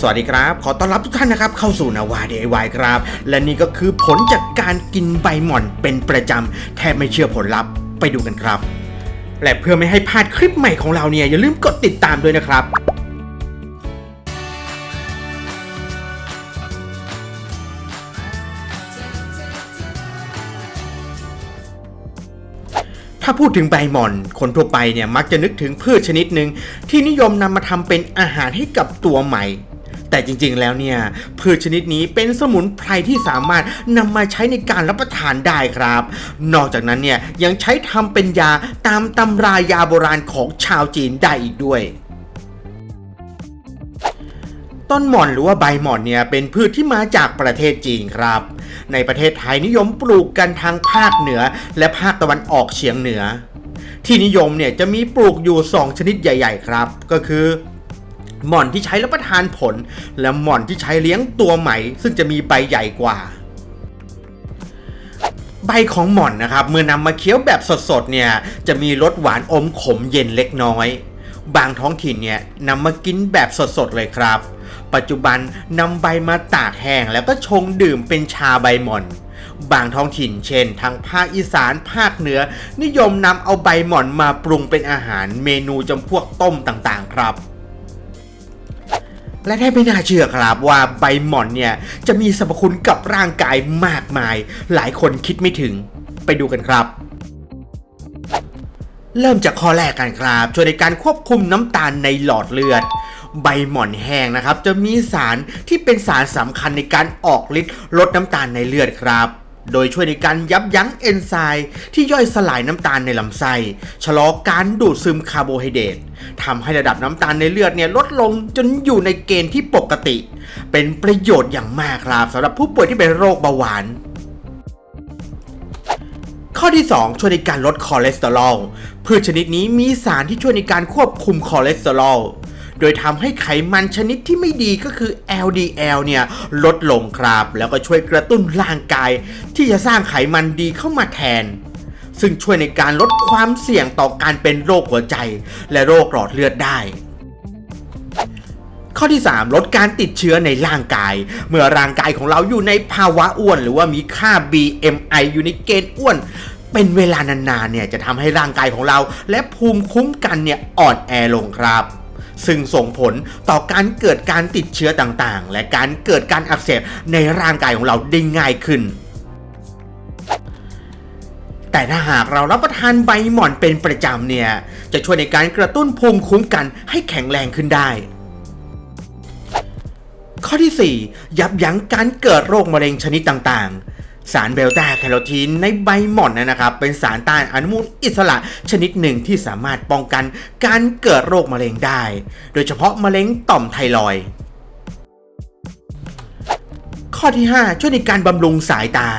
สวัสดีครับ ขอต้อนรับทุกท่านนะครับ เข้าสู่นาวา DIY ครับ และนี่ก็คือผลจากการกินใบหม่อนเป็นประจำ แทบไม่เชื่อผลลัพธ์ไปดูกันครับ และเพื่อไม่ให้พลาดคลิปใหม่ของเราเนี่ย อย่าลืมกดติดตามด้วยนะครับถ้าพูดถึงใบหม่อน คนทั่วไปเนี่ยมักจะนึกถึงพืชชนิดหนึ่งที่นิยมนำมาทำเป็นอาหารให้กับตัวใหม่ แต่จริงๆแล้วเนี่ยพืชชนิดนี้เป็นสมุนไพรที่สามารถนำมาใช้ในการรับประทานได้ครับ นอกจากนั้นเนี่ยยังใช้ทำเป็นยาตามตำรายาโบราณของชาวจีนได้อีกด้วยต้นหม่อนหรือว่าใบหม่อนเนี่ยเป็นพืชที่มาจากประเทศจีนครับ ในประเทศไทยนิยมปลูกกันทางภาคเหนือ และภาคตะวันออกเฉียงเหนือ ที่นิยมเนี่ยจะมีปลูกอยู่ 2 ชนิดใหญ่ ๆ ครับ ก็คือ หม่อนที่ใช้รับประทานผล และหม่อนที่ใช้เลี้ยงตัวใหม่ ซึ่งจะมีใบใหญ่กว่า ใบของหม่อนนะครับ เมื่อนำมาเคี้ยวแบบสดๆเนี่ยจะมีรสหวานอมขมเย็นเล็กน้อย บางท้องถิ่นเนี่ยนำมากินแบบสดๆเลยครับ ปัจจุบันนำใบมาตากแห้งแล้วก็ชงดื่มเป็นชาใบหม่อนบางท้องถิ่นเช่นทางภาคอีสานภาคเหนือ นิยมนำเอาใบหม่อนมาปรุงเป็นอาหารเมนูจำพวกต้มต่างๆ ครับ และแทบไม่น่าเชื่อครับว่าใบหม่อนเนี่ยจะมีสรรพคุณกับร่างกายมากมาย หลายคนคิดไม่ถึง ไปดูกันครับเริ่มจากข้อแรกกันครับ ช่วยในการควบคุมน้ำตาลในหลอดเลือด ใบหม่อนแห้งนะครับ จะมีสารที่เป็นสารสำคัญในการออกฤทธิ์ลดน้ำตาลในเลือดครับ โดยช่วยในการยับยั้งเอนไซม์ที่ย่อยสลายน้ำตาลในลำไส้ชะลอการดูดซึมคาร์โบไฮเดรตทำให้ระดับน้ำตาลในเลือดเนี่ยลดลงจนอยู่ในเกณฑ์ที่ปกติ เป็นประโยชน์อย่างมากครับสำหรับผู้ป่วยที่เป็นโรคเบาหวานข้อที่ 2 ช่วยในการลดคอเลสเตอรอลพืชชนิดนี้มีสารที่ช่วยในการควบคุมคอเลสเตอรอล โดยทำให้ไขมันชนิดที่ไม่ดีก็คือ LDL เนี่ยลดลงครับ แล้วก็ช่วยกระตุ้นร่างกาย ที่จะสร้างไขมันดีเข้ามาแทน ซึ่งช่วยในการลดความเสี่ยงต่อการเป็นโรคหัวใจ และโรคหลอดเลือดได้ข้อที่ 3 ลดการติดเชื้อในร่างกาย เมื่อร่างกายของเราอยู่ในภาวะอ้วน หรือว่ามีค่า BMI อยู่ในเกณฑ์อ้วน เป็นเวลานานๆเนี่ยจะทำให้ร่างกายของเรา และภูมิคุ้มกันเนี่ยอ่อนแอลงครับ ซึ่งส่งผลต่อการเกิดการติดเชื้อต่างๆ และการเกิดการอักเสบในร่างกายของเราได้ง่ายขึ้นแต่ถ้าหากเรารับประทานใบหม่อนเป็นประจำเนี่ย จะช่วยในการกระตุ้นภูมิคุ้มกันให้แข็งแรงขึ้นได้ ข้อที่ 4 ยับยั้งการเกิดโรคมะเร็งชนิดต่างๆ สารเบลตาแคโรทีนในใบหม่อนนะครับ เป็นสารต้านอนุมูลอิสระชนิดหนึ่งที่สามารถป้องกันการเกิดโรคมะเร็งได้ โดยเฉพาะมะเร็งต่อมไทรอยข้อที่ 5 ช่วยในการบำรุงสายตา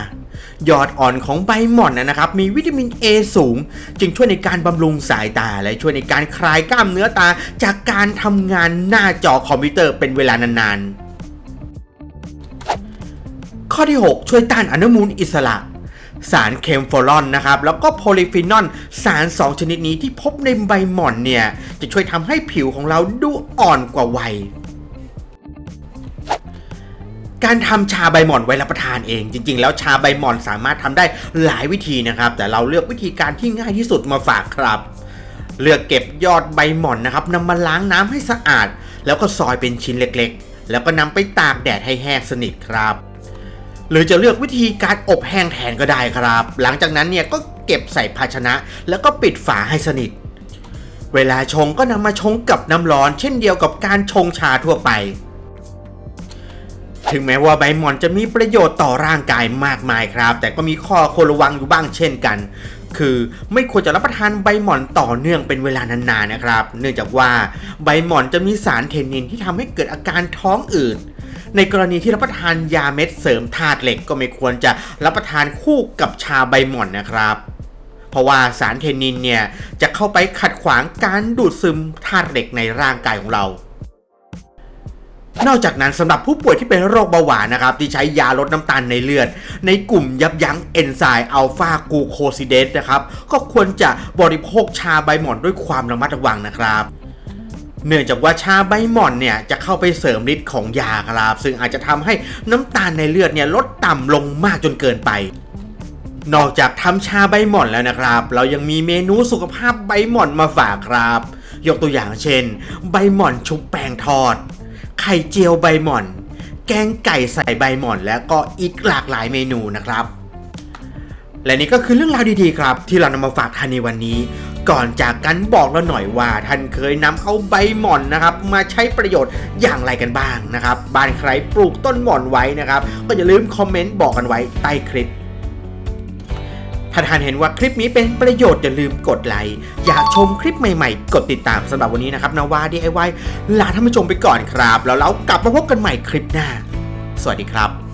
ยอดอ่อนของใบหม่อนนะครับ มีวิตามิน A สูง จึงช่วยในการบำรุงสายตา และช่วยในการคลายกล้ามเนื้อตา จากการทำงานหน้าจอคอมพิวเตอร์เป็นเวลานานๆ ข้อที่ 6 ช่วยต้านอนุมูลอิสระ สารเคมโฟลอนนะครับ แล้วก็โพลีฟีนอลสาร 2 ชนิดนี้ที่พบในใบหม่อนเนี่ย จะช่วยทำให้ผิวของเราดูอ่อนกว่าวัยการทำชาใบหม่อนไว้รับประทานเอง จริง ๆ แล้วชาใบหม่อนสามารถทำได้หลายวิธีนะครับ แต่เราเลือกวิธีการที่ง่ายที่สุดมาฝากครับ เลือกเก็บยอดใบหม่อนนะครับนำมาล้างน้ำให้สะอาด แล้วก็ซอยเป็นชิ้นเล็กๆ แล้วก็นำไปตากแดดให้แห้งสนิทครับ หรือจะเลือกวิธีการอบแห้งแทนก็ได้ครับ หลังจากนั้นเนี่ยก็เก็บใส่ภาชนะ แล้วก็ปิดฝาให้สนิท เวลาชงก็นำมาชงกับน้ำร้อน เช่นเดียวกับการชงชาทั่วไป ถึงแม้ว่าใบหม่อนจะมีประโยชน์ต่อร่างกายมากมายครับ แต่ก็มีข้อควรระวังอยู่บ้างเช่นกันคือไม่ควรจะรับประทานใบหม่อนต่อเนื่องเป็นเวลานานๆนะครับ เนื่องจากว่าใบหม่อนจะมีสารเทนนินที่ทำให้เกิดอาการท้องอืด ในกรณีที่รับประทานยาเม็ดเสริมธาตุเหล็กก็ไม่ควรจะรับประทานคู่กับชาใบหม่อนนะครับเพราะว่าสารเทนนินเนี่ยจะเข้าไปขัดขวางการดูดซึมธาตุเหล็กในร่างกายของเรา นอกจากนั้นสำหรับผู้ป่วยที่เป็นโรคเบาหวานนะครับ ที่ใช้ยาลดน้ำตาลในเลือด ในกลุ่มยับยั้งเอนไซม์อัลฟากูโคซิเดสนะครับ ก็ควรจะบริโภคชาใบหม่อนด้วยความระมัดระวังนะครับ เนื่องจากว่าชาใบหม่อนเนี่ยจะเข้าไปเสริมฤทธิ์ของยาครับ ซึ่งอาจจะทำให้น้ำตาลในเลือดเนี่ยลดต่ำลงมากจนเกินไป นอกจากทำชาใบหม่อนแล้วนะครับ เรายังมีเมนูสุขภาพใบหม่อนมาฝากครับ ยกตัวอย่างเช่น ใบหม่อนชุบแป้งทอด ไข่เจียวใบหม่อน แกงไก่ใส่ใบหม่อน และก็อีกหลากหลายเมนูนะครับและนี่ก็คือเรื่องราวดีๆครับ ที่เรานำมาฝากท่านในวันนี้ ก่อนจากกันบอกเราหน่อยว่า ท่านเคยนำเอาใบหม่อนนะครับมาใช้ประโยชน์อย่างไรกันบ้างนะครับบ้านใครปลูกต้นหม่อนไว้นะครับ ก็อย่าลืมคอมเมนต์บอกกันไว้ใต้คลิปถ้าท่านเห็นว่าคลิปนี้เป็นประโยชน์อย่าลืมกดไลค์อยากชมคลิปใหม่ๆ กดติดตามสำหรับวันนี้นะครับนาวา DIY ลาท่านผู้ชมไปก่อนครับ แล้วเรากลับมาพบกันใหม่คลิปหน้า สวัสดีครับ